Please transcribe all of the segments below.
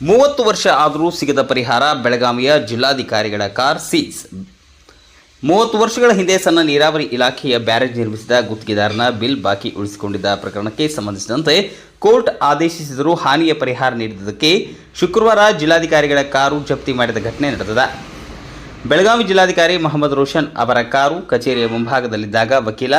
ಮೂವತ್ತು ವರ್ಷ ಆದರೂ ಸಿಗದ ಪರಿಹಾರ ಬೆಳಗಾವಿಯ ಜಿಲ್ಲಾಧಿಕಾರಿಗಳ ಕಾರ್ ಸೀಸ್. ಮೂವತ್ತು ವರ್ಷಗಳ ಹಿಂದೆ ಸಣ್ಣ ನೀರಾವರಿ ಇಲಾಖೆಯ ಬ್ಯಾರೇಜ್ ನಿರ್ಮಿಸಿದ ಗುತ್ತಿಗೆದಾರನ ಬಿಲ್ ಬಾಕಿ ಉಳಿಸಿಕೊಂಡಿದ್ದ ಪ್ರಕರಣಕ್ಕೆ ಸಂಬಂಧಿಸಿದಂತೆ ಕೋರ್ಟ್ ಆದೇಶಿಸಿದರೂ ಹಾನಿಯ ಪರಿಹಾರ ನೀಡಿದ್ದಕ್ಕೆ ಶುಕ್ರವಾರ ಜಿಲ್ಲಾಧಿಕಾರಿಗಳ ಕಾರು ಜಪ್ತಿ ಮಾಡಿದ ಘಟನೆ ನಡೆದಿದೆ. ಬೆಳಗಾವಿ ಜಿಲ್ಲಾಧಿಕಾರಿ ಮೊಹಮ್ಮದ್ ರೋಷನ್ ಅವರ ಕಾರು ಕಚೇರಿಯ ಮುಂಭಾಗದಲ್ಲಿದ್ದಾಗ ವಕೀಲ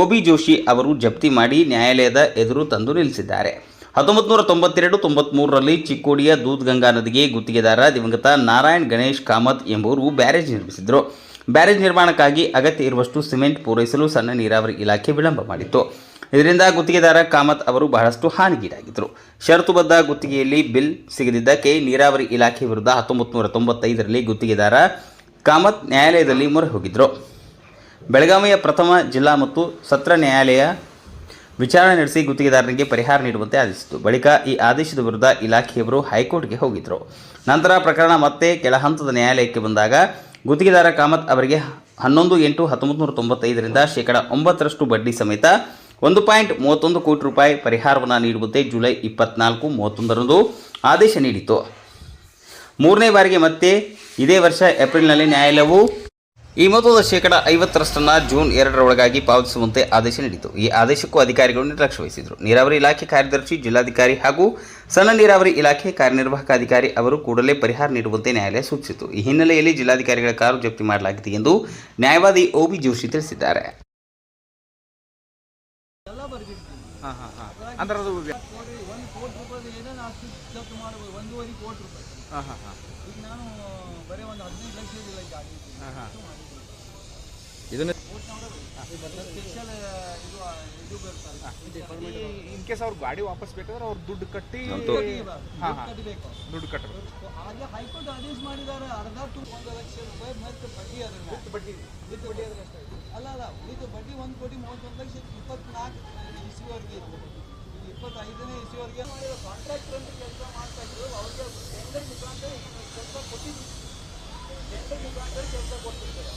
ಓಬಿ ಜೋಶಿ ಅವರು ಜಪ್ತಿ ಮಾಡಿ ನ್ಯಾಯಾಲಯದ ಎದುರು ತಂದು ನಿಲ್ಲಿಸಿದ್ದಾರೆ. ಹತ್ತೊಂಬತ್ತು ನೂರ ತೊಂಬತ್ತೆರಡು ತೊಂಬತ್ಮೂರರಲ್ಲಿ ಚಿಕ್ಕೋಡಿಯ ದೂದ್ಗಂಗಾ ನದಿಗೆ ಗುತ್ತಿಗೆದಾರ ದಿವಂಗತ ನಾರಾಯಣ್ ಗಣೇಶ್ ಕಾಮತ್ ಎಂಬುವರು ಬ್ಯಾರೇಜ್ ನಿರ್ಮಿಸಿದರು. ಬ್ಯಾರೇಜ್ ನಿರ್ಮಾಣಕ್ಕಾಗಿ ಅಗತ್ಯ ಇರುವಷ್ಟು ಸಿಮೆಂಟ್ ಪೂರೈಸಲು ಸಣ್ಣ ನೀರಾವರಿ ಇಲಾಖೆ ವಿಳಂಬ ಮಾಡಿತ್ತು. ಇದರಿಂದ ಗುತ್ತಿಗೆದಾರ ಕಾಮತ್ ಅವರು ಬಹಳಷ್ಟು ಹಾನಿಗೀಡಾಗಿದ್ದರು. ಷರತ್ತುಬದ್ಧ ಗುತ್ತಿಗೆಯಲ್ಲಿ ಬಿಲ್ ಸಿಗದಿದ್ದಕ್ಕೆ ನೀರಾವರಿ ಇಲಾಖೆ ವಿರುದ್ಧ ಹತ್ತೊಂಬತ್ತು ನೂರ ತೊಂಬತ್ತೈದರಲ್ಲಿ ಗುತ್ತಿಗೆದಾರ ಕಾಮತ್ ನ್ಯಾಯಾಲಯದಲ್ಲಿ ಮೊರೆ ಹೋಗಿದ್ದರು ಬೆಳಗಾವಿಯ ಪ್ರಥಮ ಜಿಲ್ಲಾ ಮತ್ತು ಸತ್ರ ನ್ಯಾಯಾಲಯ ವಿಚಾರಣೆ ನಡೆಸಿ ಗುತ್ತಿಗೆದಾರರಿಗೆ ಪರಿಹಾರ ನೀಡುವಂತೆ ಆದೇಶಿಸಿತು. ಬಳಿಕ ಈ ಆದೇಶದ ವಿರುದ್ಧ ಇಲಾಖೆಯವರು ಹೈಕೋರ್ಟ್ಗೆ ಹೋಗಿದ್ದರು ನಂತರ ಪ್ರಕರಣ ಮತ್ತೆ ಕೆಳ ಹಂತದ ನ್ಯಾಯಾಲಯಕ್ಕೆ ಬಂದಾಗ ಗುತ್ತಿಗೆದಾರ ಕಾಮತ್ ಅವರಿಗೆ ಹನ್ನೊಂದು ಎಂಟು ಹತ್ತೊಂಬತ್ತು ನೂರ ತೊಂಬತ್ತೈದರಿಂದ ಶೇಕಡ ಒಂಬತ್ತರಷ್ಟು ಬಡ್ಡಿ ಸಮೇತ ಒಂದು ಪಾಯಿಂಟ್ ಮೂವತ್ತೊಂದು ಕೋಟಿ ರೂಪಾಯಿ ಪರಿಹಾರವನ್ನು ನೀಡುವಂತೆ ಜುಲೈ ಇಪ್ಪತ್ನಾಲ್ಕು ಮೂವತ್ತೊಂದರಂದು ಆದೇಶ ನೀಡಿತು ಮೂರನೇ ಬಾರಿಗೆ ಮತ್ತೆ ಇದೇ ವರ್ಷ ಏಪ್ರಿಲ್ನಲ್ಲಿ ನ್ಯಾಯಾಲಯವು ಈ ಮೊತ್ತದ ಶೇಕಡ ಐವತ್ತರಷ್ಟನ್ನು ಜೂನ್ ಎರಡರೊಳಗಾಗಿ ಪಾವತಿಸುವಂತೆ ಆದೇಶ ನೀಡಿತು ಈ ಆದೇಶಕ್ಕೂ ಅಧಿಕಾರಿಗಳು ನಿರ್ಲಕ್ಷ್ಯ ವಹಿಸಿದರು. ನೀರಾವರಿ ಇಲಾಖೆ ಕಾರ್ಯದರ್ಶಿ ಜಿಲ್ಲಾಧಿಕಾರಿ ಹಾಗೂ ಸಣ್ಣ ನೀರಾವರಿ ಇಲಾಖೆ ಕಾರ್ಯನಿರ್ವಾಹಕ ಅಧಿಕಾರಿ ಅವರು ಕೂಡಲೇ ಪರಿಹಾರ ನೀಡುವಂತೆ ನ್ಯಾಯಾಲಯ ಸೂಚಿಸಿತು ಈ ಹಿನ್ನೆಲೆಯಲ್ಲಿ ಜಿಲ್ಲಾಧಿಕಾರಿಗಳ ಕಾರು ಜಪ್ತಿ ಮಾಡಲಾಗಿದೆ ಎಂದು ನ್ಯಾಯವಾದಿ ಒಬಿ ಜೋಶಿ ತಿಳಿಸಿದ್ದಾರೆ. ಹಾಂ ಹಾಂ ಹಾಂ. ಅಂದ್ರೆ ಅದು ಒಂದು ಕೋಟಿ ರೂಪಾಯಿ ಏನೇನು ಆಸ್ತಿ ಜಪ್ತು ಮಾಡ್ಬೋದು ಕೋಟಿ ರೂಪಾಯಿ. ಹಾಂ ಹಾಂ ಹಾಂ. ಈಗ ನಾನು ಬರೀ ಒಂದು ಹದಿನೈದು ಲಕ್ಷ ಇದನ್ನ ಇನ್ ಕೇಸ್ ಅವ್ರ ಗಾಡಿ ವಾಪಸ್ ಬೇಕಾದ್ರೆ ಅವ್ರು ದುಡ್ಡು ಕಟ್ಟಿ ದುಡ್ಡು ಕಟ್ಟಬೇಕು. ಹೈಕೋರ್ಟ್ ಆದೇಶ ಮಾಡಿದ್ದಾರೆ. ಅರ್ಧ ಟು ಒಂದು ಲಕ್ಷ ರೂಪಾಯಿ ಮತ್ತೆ ಬಡ್ಡಿ ಅದ್ರ ಬಡ್ಡಿ. ವಿತ್ ಬಡ್ಡಿ ಅದ್ರ ಅಲ್ಲ ಅಲ್ಲ ಇದು ಬಡ್ಡಿ ಒಂದು ಕೋಟಿ ಮೂವತ್ತೊಂದು ಲಕ್ಷ ಇಪ್ಪತ್ನಾಲ್ಕು ಇಸ್ವಿವರೆಗೆ ಇಪ್ಪತ್ತೈದನೇ ಇಸ್ವಿವರೆಗೆ ಕಾಂಟ್ರಾಕ್ಟರ್ ಅಂತ ಕೆಲಸ ಮಾಡ್ತಾ ಇದ್ರು. ಅವ್ರಿಗೆ ಟೆಂಡರ್ ಮುಖಾಂತರ ಕೆಲಸ ಕೊಟ್ಟಿದ್ದು ಟೆಂಡರ್ ಮುಖಾಂತರ ಕೆಲಸ ಕೊಡ್ತಿರ್ತಾರೆ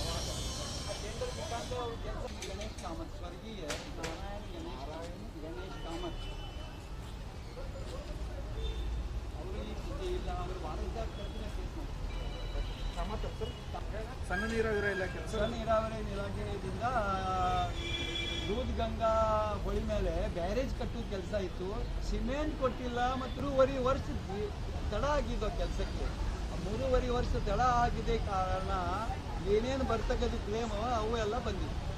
ಗಣೇಶ್ ಕಾಮತ್ ಸ್ವರ್ಗೀಯ ನಾರಾಯಣ ಗಣೇಶ್ ಗಣೇಶ್ ಕಾಮತ್ ಅವರು ಈ ಸುದ್ದಿ ಇಲ್ಲ ಅವರು ವಾರಸ್ದಾರ್ ಕರ್ತಿನ ಕೇಸ್ ಮಾಡ್ತಾರೆ ಸಣ್ಣ ನೀರಾವರಿ ಇಲಾಖೆ. ಸಣ್ಣ ನೀರಾವರಿ ಇಲಾಖೆಯಿಂದ ದೂದ್ ಗಂಗಾ ಹೊಳಿ ಮೇಲೆ ಬ್ಯಾರೇಜ್ ಕಟ್ಟೋ ಕೆಲಸ ಇತ್ತು. ಸಿಮೆಂಟ್ ಕೊಟ್ಟಿಲ್ಲ, ಮತ್ತು ಮೂರುವರೆ ವರ್ಷ ತಡ ಆಗಿದ್ದು ಕೆಲಸಕ್ಕೆ. ಮೂರುವರೆ ವರ್ಷ ತಡ ಆಗಿದೆ ಕಾರಣ ಏನೇನು ಬರ್ತಕ್ಕಂಥ ಕ್ಲೇಮ್ ಅವು ಎಲ್ಲ ಬಂದಿತ್ತು